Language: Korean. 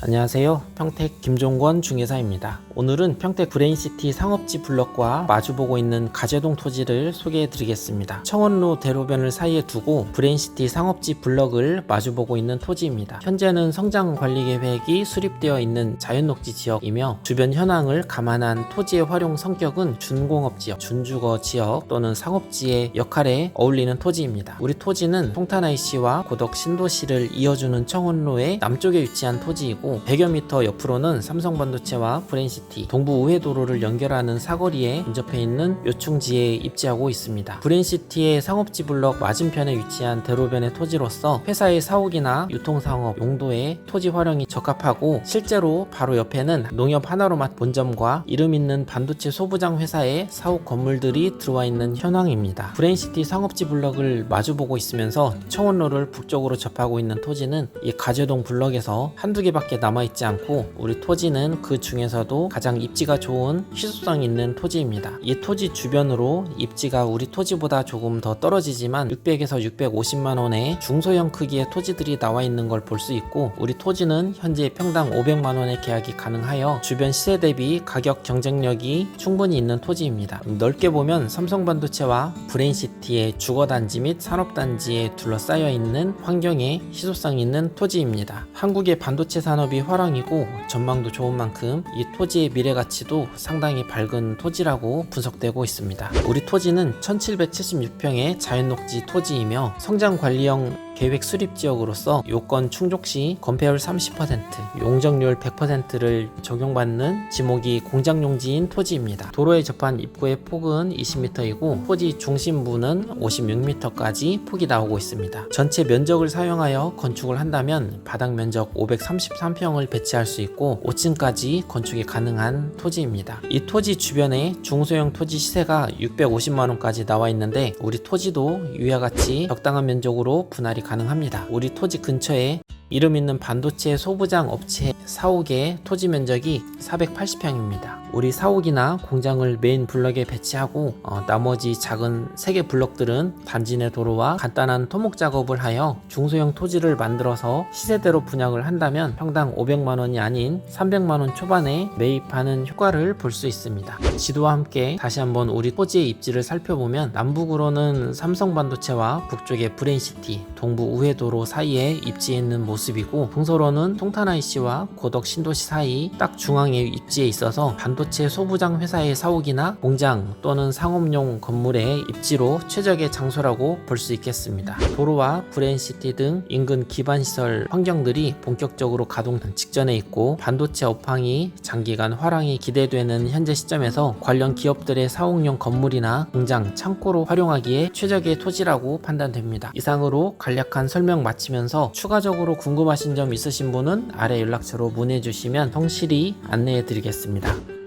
안녕하세요. 평택 김종권 중개사입니다. 오늘은 평택 브레인시티 상업지 블럭과 마주보고 있는 가재동 토지를 소개해 드리겠습니다. 청원로 대로변을 사이에 두고 브레인시티 상업지 블럭을 마주보고 있는 토지입니다. 현재는 성장 관리 계획이 수립되어 있는 자연녹지 지역이며 주변 현황을 감안한 토지의 활용 성격은 준공업 지역, 준주거 지역 또는 상업지의 역할에 어울리는 토지입니다. 우리 토지는 송탄IC와 고덕 신도시를 이어주는 청원로의 남쪽에 위치한 토지이고 100여 미터 옆으로는 삼성반도체와 브레인시티, 동부 우회도로를 연결하는 사거리에 근접해 있는 요충지에 입지하고 있습니다. 브레인시티의 상업지 블럭 맞은편에 위치한 대로변의 토지로서 회사의 사옥이나 유통상업 용도의 토지 활용이 적합하고 실제로 바로 옆에는 농협 하나로맛 본점과 이름 있는 반도체 소부장 회사의 사옥 건물들이 들어와 있는 현황입니다. 브레인시티 상업지 블럭을 마주보고 있으면서 청원로를 북쪽으로 접하고 있는 토지는 이 가재동 블럭에서 한두 개밖에 남아있지 않고 우리 토지는 그 중에서도 가장 입지가 좋은 희소성 있는 토지입니다. 이 토지 주변으로 입지가 우리 토지보다 조금 더 떨어지지만 600에서 650만 원의 중소형 크기의 토지들이 나와 있는 걸 볼 수 있고 우리 토지는 현재 평당 500만 원의 계약이 가능하여 주변 시세 대비 가격 경쟁력이 충분히 있는 토지입니다. 넓게 보면 삼성반도체와 브레인시티의 주거단지 및 산업단지에 둘러싸여 있는 환경에 희소성 있는 토지입니다. 한국의 반도체 산업 이 화랑이고 전망도 좋은 만큼 이 토지의 미래 가치도 상당히 밝은 토지라고 분석되고 있습니다. 우리 토지는 1776평의 자연녹지 토지이며 성장관리형 계획 수립 지역으로서 요건 충족 시 건폐율 30%, 용적률 100%를 적용받는 지목이 공장 용지인 토지입니다. 도로에 접한 입구의 폭은 20m이고 토지 중심부는 56m까지 폭이 나오고 있습니다. 전체 면적을 사용하여 건축을 한다면 바닥 면적 533평을 배치할 수 있고 5층까지 건축이 가능한 토지입니다. 이 토지 주변에 중소형 토지 시세가 650만 원까지 나와 있는데 우리 토지도 위와 같이 적당한 면적으로 분할이 가능합니다. 우리 토지 근처에 이름 있는 반도체 소부장 업체 사옥의 토지 면적이 480평입니다. 우리 사옥이나 공장을 메인 블럭에 배치하고 어, 나머지 작은 3개 블럭들은 단지 내 도로와 간단한 토목 작업을 하여 중소형 토지를 만들어서 시세대로 분양을 한다면 평당 500만 원이 아닌 300만 원 초반에 매입하는 효과를 볼 수 있습니다. 지도와 함께 다시 한번 우리 토지의 입지를 살펴보면 남북으로는 삼성반도체와 북쪽의 브레인시티, 동부 우회도로 사이에 입지해 있는 모습이고 동서로는 송탄IC와 고덕 신도시 사이 딱 중앙에 입지해 있어서 반도 체 소부장 회사의 사옥이나 공장 또는 상업용 건물의 입지로 최적의 장소라고 볼 수 있겠습니다. 도로와 브레인시티 등 인근 기반시설 환경들이 본격적으로 가동 직전에 있고 반도체 업황이 장기간 화랑이 기대되는 현재 시점에서 관련 기업들의 사옥용 건물이나 공장, 창고로 활용하기에 최적의 토지라고 판단됩니다. 이상으로 간략한 설명 마치면서 추가적으로 궁금하신 점 있으신 분은 아래 연락처로 문의 주시면 성실히 안내해 드리겠습니다.